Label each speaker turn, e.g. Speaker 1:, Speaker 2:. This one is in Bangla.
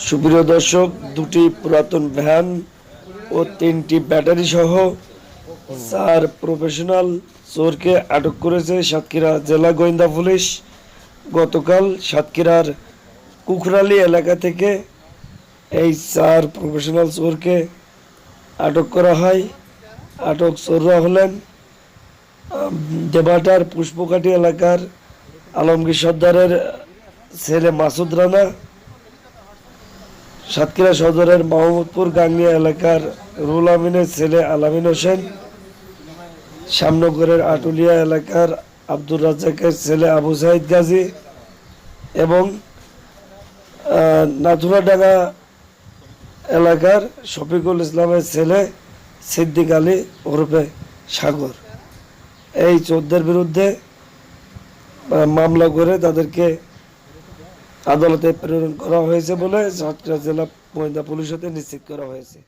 Speaker 1: সুপ্রিয় দর্শক, দুটি পুরাতন ভ্যান ও তিনটি ব্যাটারি সহ চার প্রফেশনাল চোরকে আটক করেছে সাতক্ষীরা জেলা গোয়েন্দা পুলিশ। গতকাল সাতক্ষীরার কুখরালি এলাকা থেকে এই চার প্রফেশনাল চোরকে আটক করা হয়। আটক চোররা হলেন দেবাটার পুষ্পকাঠি এলাকার আলমগীর সর্দারের ছেলে মাসুদ রানা সাতক্ষীরা সদরের মাহমুদপুর গাঙ্গিয়া এলাকার রুল আমিনের ছেলে আলামিন হোসেন শ্যামনগরের আটুলিয়া এলাকার আব্দুর রাজ্জাকের ছেলে আবু সাইদ গাজী এবং নাথুরাডাঙ্গা এলাকার শফিকুল ইসলামের ছেলে সিদ্দিক আলী ওরফে সাগর। এই চোদ্দের বিরুদ্ধে মামলা করে তাদেরকে আদালতে প্রেরণ করা হয়েছে বলে সাতক্ষীরা জেলা গোয়েন্দা পুলিশ হতে নিশ্চিত করা হয়েছে।